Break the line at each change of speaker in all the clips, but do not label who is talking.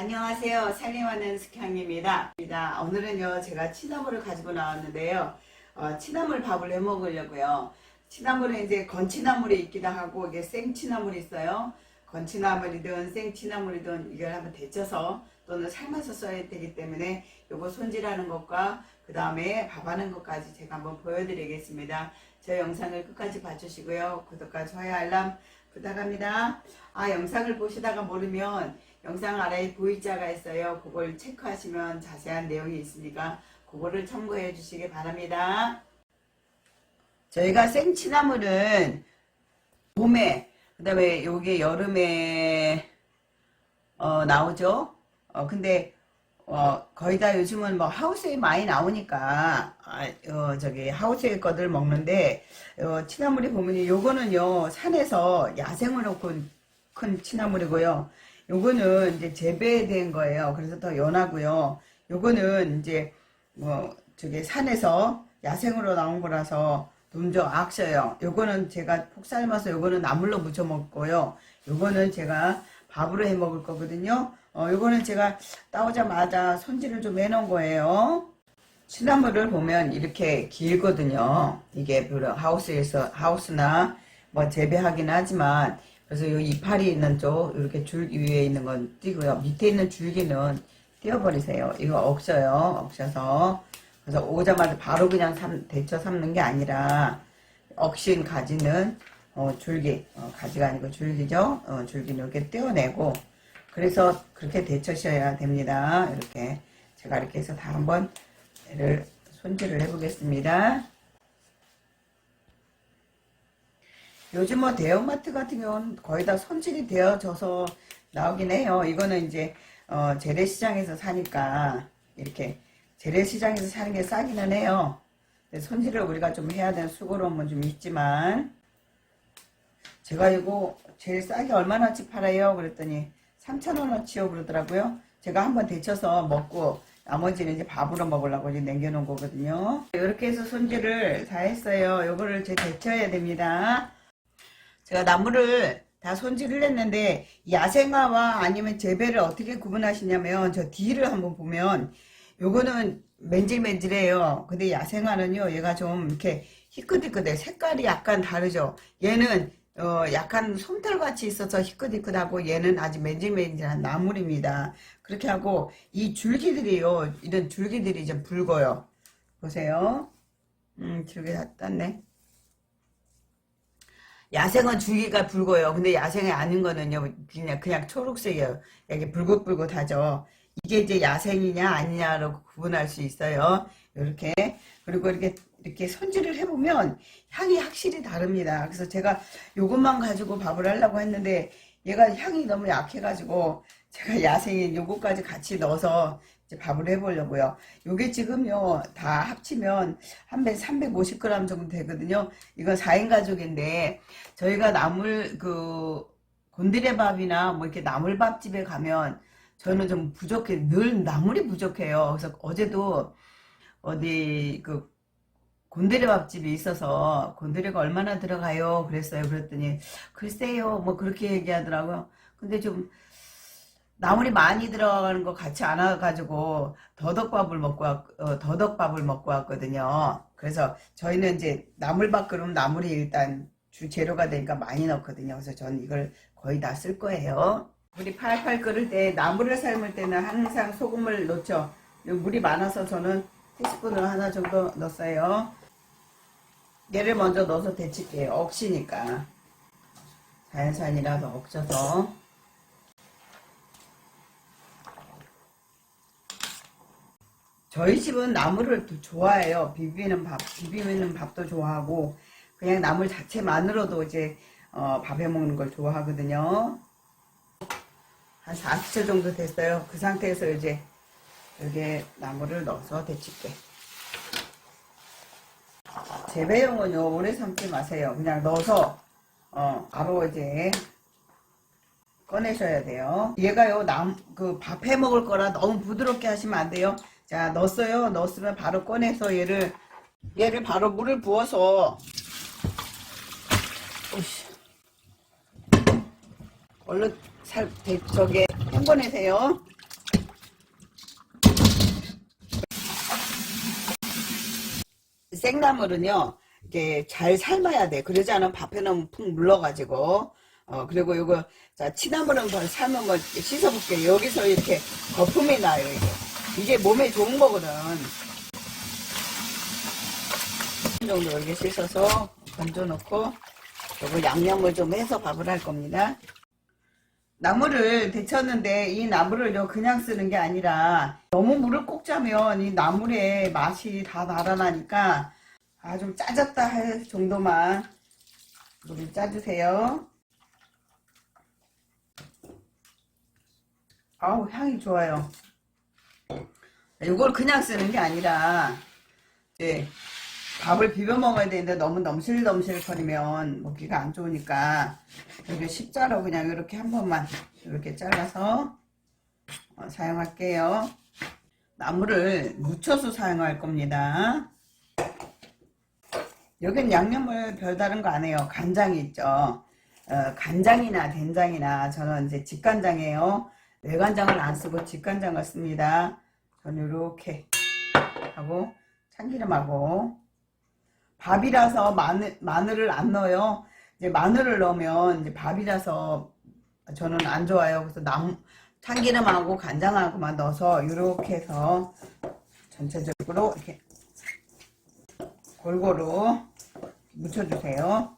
안녕하세요. 살림하는 숙향입니다. 입니다. 오늘은요, 제가 치나물을 가지고 나왔는데요. 어, 치나물 밥을 해 먹으려고요. 치나물은 이제 건치나물이 있기도 하고, 이게 생치나물이 있어요. 건치나물이든 생치나물이든 이걸 한번 데쳐서 또는 삶아서 써야 되기 때문에 요거 손질하는 것과 그 다음에 밥하는 것까지 제가 한번 보여드리겠습니다. 저 영상을 끝까지 봐주시고요. 구독과 좋아요, 알람 부탁합니다. 아, 영상을 보시다가 모르면 영상 아래에 V자가 있어요. 그걸 체크하시면 자세한 내용이 있으니까 그거를 참고해 주시기 바랍니다. 저희가 생치나물은 봄에 그 다음에 요게 여름에 어, 나오죠. 어, 근데 어, 거의 다 요즘은 뭐 하우스에 많이 나오니까 아, 어, 저기 하우스에 거들 먹는데 어, 치나물이 보면 요거는요 산에서 야생으로 큰, 큰 치나물이고요. 요거는 이제 재배된 거예요. 그래서 더 연하고요. 요거는 이제 뭐 저기 산에서 야생으로 나온 거라서 좀더 악셔요. 요거는 제가 폭 삶아서 요거는 나물로 무쳐 먹고요. 요거는 제가 밥으로 해 먹을 거거든요. 어, 요거는 제가 따오자마자 손질을 좀 해 놓은 거예요. 시나물을 보면 이렇게 길거든요. 이게 별로 하우스에서 하우스나 뭐 재배하긴 하지만 그래서 요 이파리 있는 쪽 이렇게 줄기 위에 있는 건 띄고요. 밑에 있는 줄기는 띄어버리세요. 이거 억셔요. 억셔서 그래서 오자마자 바로 그냥 삶, 데쳐 삶는 게 아니라 억신 가지는 어, 줄기 어, 가지가 아니고 줄기죠. 어, 줄기는 이렇게 떼어내고 그래서 그렇게 데쳐셔야 됩니다. 이렇게 제가 이렇게 해서 다 한번 손질을 해보겠습니다. 요즘 뭐 대형마트 같은 경우는 거의 다 손질이 되어져서 나오긴 해요. 이거는 이제 어, 재래시장에서 사니까 이렇게 재래시장에서 사는 게 싸기는 해요. 손질을 우리가 좀 해야 되는 수고로움은 좀 있지만 제가 이거 제일 싸게 얼마나치 팔아요? 그랬더니 3,000원어치요 그러더라고요. 제가 한번 데쳐서 먹고 나머지는 이제 밥으로 먹으려고 이제 남겨놓은 거거든요. 이렇게 해서 손질을 다 했어요. 요거를 이제 데쳐야 됩니다. 제가 나물을 다 손질을 했는데 야생화와 아니면 재배를 어떻게 구분하시냐면 저 뒤를 한번 보면 요거는 맨질맨질해요. 근데 야생화는요 얘가 좀 이렇게 희끗희끗해. 색깔이 약간 다르죠. 얘는 어 약간 솜털같이 있어서 희끗희끗하고 얘는 아주 맨질맨질한 나물입니다. 그렇게 하고 이 줄기들이요. 이런 줄기들이 좀 붉어요. 보세요. 음 줄기 다 땄네. 야생은 줄기가 붉어요. 근데 야생이 아닌 거는요, 그냥, 그냥 초록색이에요. 이게 붉긋붉긋하죠. 이게 이제 야생이냐 아니냐로 구분할 수 있어요. 이렇게. 그리고 이렇게, 이렇게 손질을 해보면 향이 확실히 다릅니다. 그래서 제가 요것만 가지고 밥을 하려고 했는데 얘가 향이 너무 약해가지고 제가 야생인 요거까지 같이 넣어서 이제 밥을 해보려고요. 요게 지금요, 다 합치면 한 배 350g 정도 되거든요. 이건 4인 가족인데, 저희가 나물, 그, 곤드레밥이나 뭐 이렇게 나물밥집에 가면 저는 좀 부족해, 늘 나물이 부족해요. 그래서 어제도 어디 그 곤드레 밥집이 있어서 곤드레가 얼마나 들어가요? 그랬어요. 그랬더니 글쎄요, 뭐 그렇게 얘기하더라고요. 근데 좀 나물이 많이 들어가는 거 같이 안 와가지고 더덕밥을 먹고 왔, 어, 더덕밥을 먹고 왔거든요. 그래서 저희는 이제 나물밥 그러면 나물이 일단 주 재료가 되니까 많이 넣거든요. 그래서 저는 이걸 거의 다 쓸 거예요. 물이 팔팔 끓을 때 나물을 삶을 때는 항상 소금을 넣죠. 물이 많아서 저는 티스푼을 하나 정도 넣었어요. 얘를 먼저 넣어서 데칠게요. 억시니까. 자연산이라서 억져서. 저희 집은 나물을 또 좋아해요. 비비는 밥, 비비는 밥도 좋아하고, 그냥 나물 자체만으로도 이제, 어, 밥해 먹는 걸 좋아하거든요. 한 40초 정도 됐어요. 그 상태에서 이제, 여기에 나물을 넣어서 데칠게. 재배용은요, 오래 삶지 마세요. 그냥 넣어서, 어, 바로 이제, 꺼내셔야 돼요. 얘가요, 남, 그, 밥 해 먹을 거라 너무 부드럽게 하시면 안 돼요. 자 넣었어요. 넣었으면 바로 꺼내서 얘를 얘를 바로 물을 부어서. 오씨. 얼른 살 대, 저게 헹궈내세요. 생나물은요 이게 잘 삶아야 돼. 그러지 않으면 밥에 넣으면 푹 물러가지고. 어 그리고 이거 자 치나물은 벌 삶은 걸 씻어볼게요. 여기서 이렇게 거품이 나요 이게. 이게 몸에 좋은 거거든. 이 정도 이렇게 씻어서 건져놓고, 요거 양념을 좀 해서 밥을 할 겁니다. 나물을 데쳤는데 이 나물을 요 그냥 쓰는 게 아니라 너무 물을 꼭 짜면 이 나물의 맛이 다 달아나니까 아 좀 짜졌다 할 정도만 물을 짜주세요. 아우 향이 좋아요. 이걸 그냥 쓰는 게 아니라 이제 밥을 비벼 먹어야 되는데 너무 넘실넘실 거리면 먹기가 안 좋으니까 이렇게 십자로 그냥 이렇게 한 번만 이렇게 잘라서 어, 사용할게요. 나물을 묻혀서 사용할 겁니다. 여긴 양념을 별다른 거 안 해요. 간장이 있죠. 어, 간장이나 된장이나 저는 이제 직간장이에요. 내간장을 안 쓰고 직간장을 씁니다. 저는 이렇게 하고 참기름하고 밥이라서 마늘, 마늘을 안 넣어요. 이제 마늘을 넣으면 이제 밥이라서 저는 안 좋아요. 그래서 남, 참기름하고 간장하고만 넣어서 이렇게 해서 전체적으로 이렇게 골고루 묻혀주세요.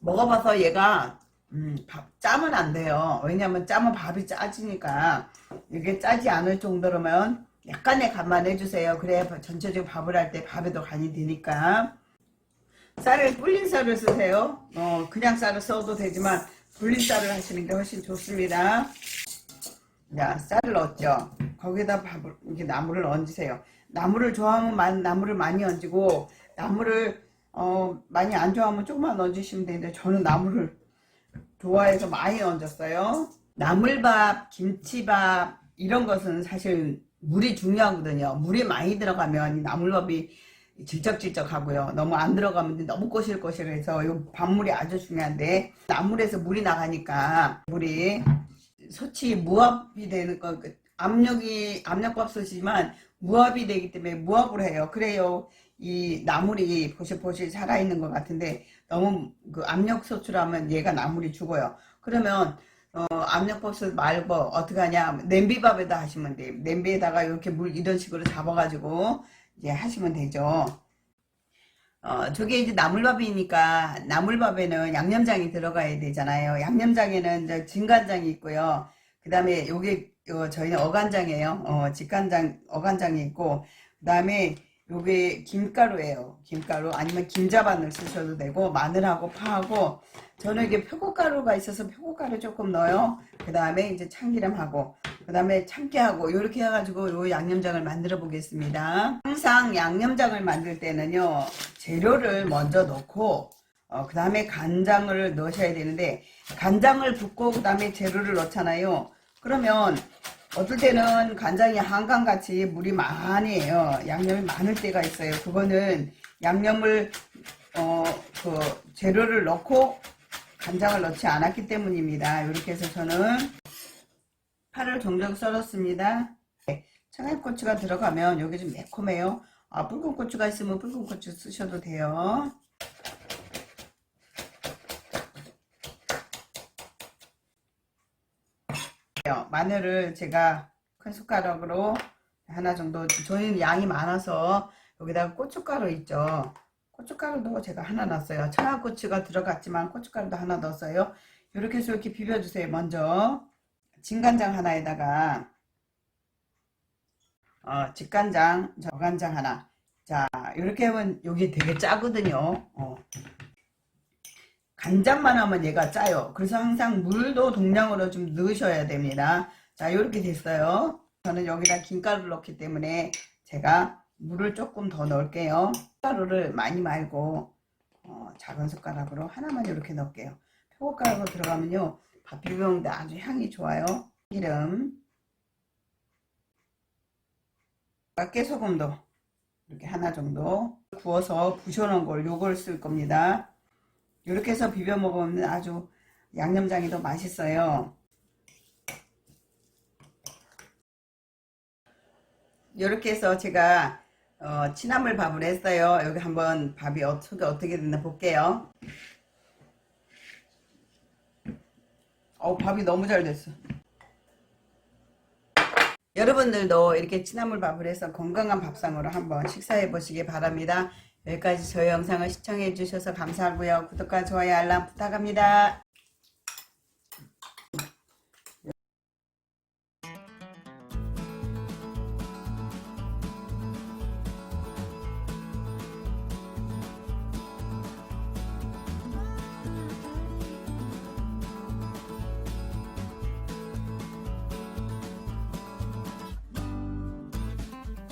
먹어봐서 얘가 음, 밥 짜면 안 돼요. 왜냐면 짜면 밥이 짜지니까 이게 짜지 않을 정도로면 약간의 간만 해주세요. 그래야 전체적으로 밥을 할 때 밥에도 간이 되니까 쌀을 불린 쌀을 쓰세요. 어, 그냥 쌀을 써도 되지만 불린 쌀을 하시는 게 훨씬 좋습니다. 자, 쌀을 넣었죠. 거기다 밥을 이렇게 나물을 얹으세요. 나물을 좋아하면 많- 나물을 많이 얹고 나물을 어, 많이 안 좋아하면 조금만 얹으시면 되는데 저는 나물을 좋아해서 많이 얹었어요. 나물밥, 김치밥 이런 것은 사실 물이 중요하거든요. 물이 많이 들어가면 이 나물밥이 질적질적하고요. 너무 안 들어가면 너무 꼬실꼬실해서 이 밥물이 아주 중요한데 나물에서 물이 나가니까 물이 소치 무압이 되는 거그 압력이 압력밥솥이지만 무압이 되기 때문에 무압을 해요. 그래요. 이 나물이 보실보실 살아있는 것 같은데 너무 그 압력솥으로하면 얘가 나물이 죽어요. 그러면 어, 압력밥솥 말고 어떻게 하냐 냄비밥에다 하시면 돼요. 냄비에다가 이렇게 물 이런 식으로 잡아가지고 이제 하시면 되죠. 어, 저게 이제 나물밥이니까 나물밥에는 양념장이 들어가야 되잖아요. 양념장에는 진간장이 있고요. 그 다음에 요게 요 저희는 어간장이에요. 어, 직간장 어간장이 있고 그 다음에 요게 김가루예요. 김가루 아니면 김자반을 쓰셔도 되고 마늘하고 파하고 저는 이게 표고가루가 있어서 표고가루 조금 넣어요. 그 다음에 이제 참기름하고 그 다음에 참깨하고 이렇게 해가지고 요 양념장을 만들어 보겠습니다. 항상 양념장을 만들 때는요 재료를 먼저 넣고 어, 그 다음에 간장을 넣으셔야 되는데 간장을 붓고 그 다음에 재료를 넣잖아요. 그러면 어떨 때는 간장이 한강같이 물이 많이 해요. 양념이 많을 때가 있어요. 그거는 양념을 어, 그 재료를 넣고 간장을 넣지 않았기 때문입니다. 이렇게 해서 저는 파를 종종 썰었습니다. 네, 청양고추가 들어가면 여기 좀 매콤해요. 아, 붉은 고추가 있으면 붉은 고추 쓰셔도 돼요. 마늘을 제가 큰 숟가락으로 하나 정도 저희는 양이 많아서 여기다가 고춧가루 있죠. 고춧가루도 제가 하나 넣었어요. 청양고추가 들어갔지만 고춧가루도 하나 넣었어요. 이렇게 해서 이렇게 비벼주세요. 먼저 진간장 하나에다가 어, 직간장, 저간장 하나. 자, 이렇게 하면 여기 되게 짜거든요. 어. 간장만 하면 얘가 짜요. 그래서 항상 물도 동량으로 좀 넣으셔야 됩니다. 자, 이렇게 됐어요. 저는 여기다 김가루를 넣기 때문에 제가 물을 조금 더 넣을게요. 가루를 많이 말고 어, 작은 숟가락으로 하나만 이렇게 넣을게요. 표고가루가 들어가면요. 밥 비벼 먹는데 아주 향이 좋아요. 기름 깨소금도 이렇게 하나 정도 구워서 부셔놓은 걸 요걸 쓸 겁니다. 이렇게 해서 비벼 먹으면 아주 양념장이 더 맛있어요. 이렇게 해서 제가 어, 취나물 밥을 했어요. 여기 한번 밥이 어떻게 어떻게 됐나 볼게요. 어 밥이 너무 잘 됐어. 여러분들도 이렇게 취나물 밥을 해서 건강한 밥상으로 한번 식사해 보시기 바랍니다. 여기까지 저희 영상을 시청해 주셔서 감사하고요. 구독과 좋아요 알람 부탁합니다.